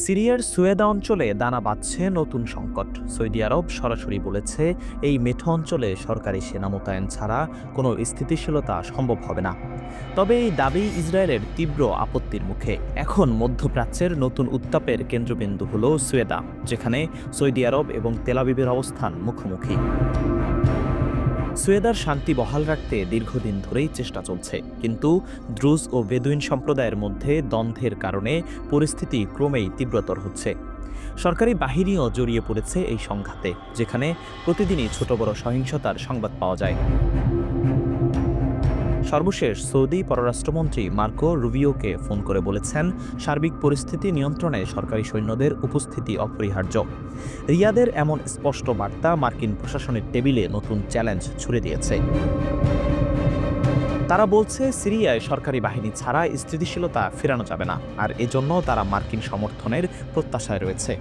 সিরিয়ার সুয়েদা অঞ্চলে দানা বাঁধছে নতুন সংকট। সৌদি আরব সরাসরি বলেছে, এই মেঠো অঞ্চলে সরকারি সেনা মোতায়েন ছাড়া কোনো স্থিতিশীলতা সম্ভব হবে না। তবে এই দাবি ইসরায়েলের তীব্র আপত্তির মুখে। এখন মধ্যপ্রাচ্যের নতুন উত্তাপের কেন্দ্রবিন্দু হল সুয়েদা, যেখানে সৌদি আরব এবং তেলাবিবের অবস্থান মুখোমুখি। সুয়েদার শান্তি বহাল রাখতে দীর্ঘদিন ধরেই চেষ্টা চলছে। কিন্তু দ্রুজ ও বেদুইন সম্প্রদায়ের মধ্যে দ্বন্দ্বের কারণে পরিস্থিতি ক্রমেই তীব্রতর হচ্ছে। সরকারি বাহিনীও জড়িয়ে পড়েছে এই সংঘাতে, যেখানে প্রতিদিনই ছোট বড় সহিংসতার সংবাদ পাওয়া যায়। সর্বশেষ সৌদি পররাষ্ট্রমন্ত্রী মার্কো রুবিওকে ফোন করে বলেছেন, সার্বিক পরিস্থিতি নিয়ন্ত্রণে সরকারি সৈন্যদের উপস্থিতি অপরিহার্য। রিয়াদের এমন স্পষ্ট বার্তা মার্কিন প্রশাসনের টেবিলে নতুন চ্যালেঞ্জ ছুড়ে দিয়েছে। তারা বলছে, সিরিয়ায় সরকারি বাহিনী ছাড়া স্থিতিশীলতা ফেরানো যাবে না, আর এজন্য তারা মার্কিন সমর্থনের প্রত্যাশায় রয়েছে।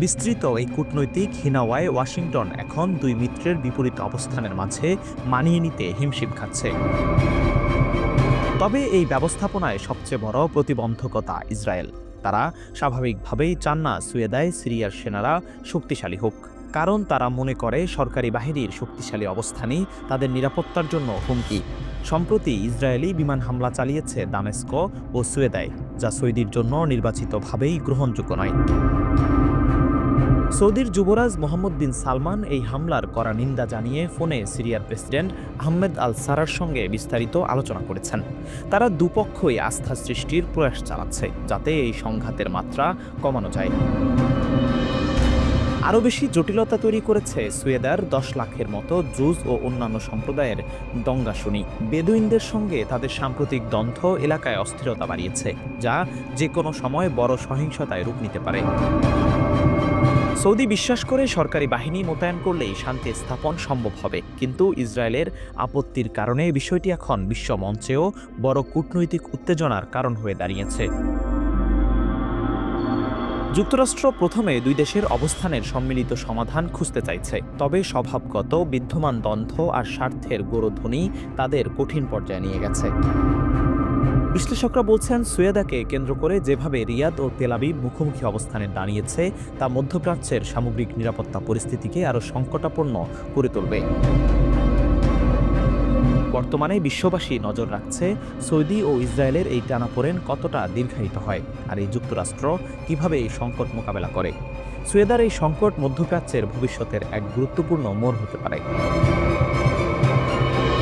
বিস্তৃত এই কূটনৈতিক হিনাওয়ায় ওয়াশিংটন এখন দুই মিত্রের বিপরীত অবস্থানের মাঝে মানিয়ে নিতে হিমশিম খাচ্ছে। তবে এই ব্যবস্থাপনায় সবচেয়ে বড় প্রতিবন্ধকতা ইসরায়েল। তারা স্বাভাবিকভাবেই চান না সুয়েদায় সিরিয়ার সেনারা শক্তিশালী হোক। কারণ তারা মনে করে সরকারি বাহিনীর শক্তিশালী অবস্থানই তাদের নিরাপত্তার জন্য হুমকি। সম্প্রতি ইসরায়েলি বিমান হামলা চালিয়েছে দামেস্ক ও সুয়েদায়, যা সৌদির জন্য নির্বাচিতভাবেই গ্রহণযোগ্য নয়। সৌদির যুবরাজ মোহাম্মদ বিন সালমান এই হামলার করা নিন্দা জানিয়ে ফোনে সিরিয়ার প্রেসিডেন্ট আহমেদ আল সারার সঙ্গে বিস্তারিত আলোচনা করেছেন। তারা দুপক্ষই আস্থা সৃষ্টির প্রয়াস চালাচ্ছে, যাতে এই সংঘাতের মাত্রা কমানো যায়। আরও বেশি জটিলতা তৈরি করেছে সুয়েদার দশ লাখের মতো জুজ ও অন্যান্য সম্প্রদায়ের দঙ্গা শুনি বেদুইনদের সঙ্গে তাদের সাম্প্রতিক দ্বন্দ্ব এলাকায় অস্থিরতা বাড়িয়েছে, যা যে কোনো সময় বড় সহিংসতায় রূপ নিতে পারে। সৌদি বিশ্বাস করে সরকারি বাহিনী মোতায়েন করলেই শান্তি স্থাপন সম্ভব হবে, কিন্তু ইসরায়েলের আপত্তির কারণে বিষয়টি এখন বিশ্ব মঞ্চেও বড় কূটনৈতিক উত্তেজনার কারণ হয়ে দাঁড়িয়েছে। যুক্তরাষ্ট্র প্রথমে দুই দেশের অবস্থানের সম্মিলিত সমাধান খুঁজতে চাইছে। তবে স্বভাবগত, বিদ্যমান দ্বন্দ্ব আর স্বার্থের গোরধ্বনি তাদের কঠিন পর্যায়ে নিয়ে গেছে। বিশ্লেষকরা বলছেন, সুয়েদাকে কেন্দ্র করে যেভাবে রিয়াদ ও তেলাবি মুখোমুখি অবস্থানে দাঁড়িয়েছে, তা মধ্যপ্রাচ্যের সামগ্রিক নিরাপত্তা পরিস্থিতিকে আরও সংকটাপন্ন করে তুলবে। বর্তমানে বিশ্ববাসী নজর রাখছে সৌদি ও ইসরায়েলের এই টানাপোড়েন কতটা দীর্ঘায়িত হয় আর এই যুক্তরাষ্ট্র কীভাবে এই সংকট মোকাবেলা করে। সুয়েদার এই সংকট মধ্যপ্রাচ্যের ভবিষ্যতের এক গুরুত্বপূর্ণ মোড় হতে পারে।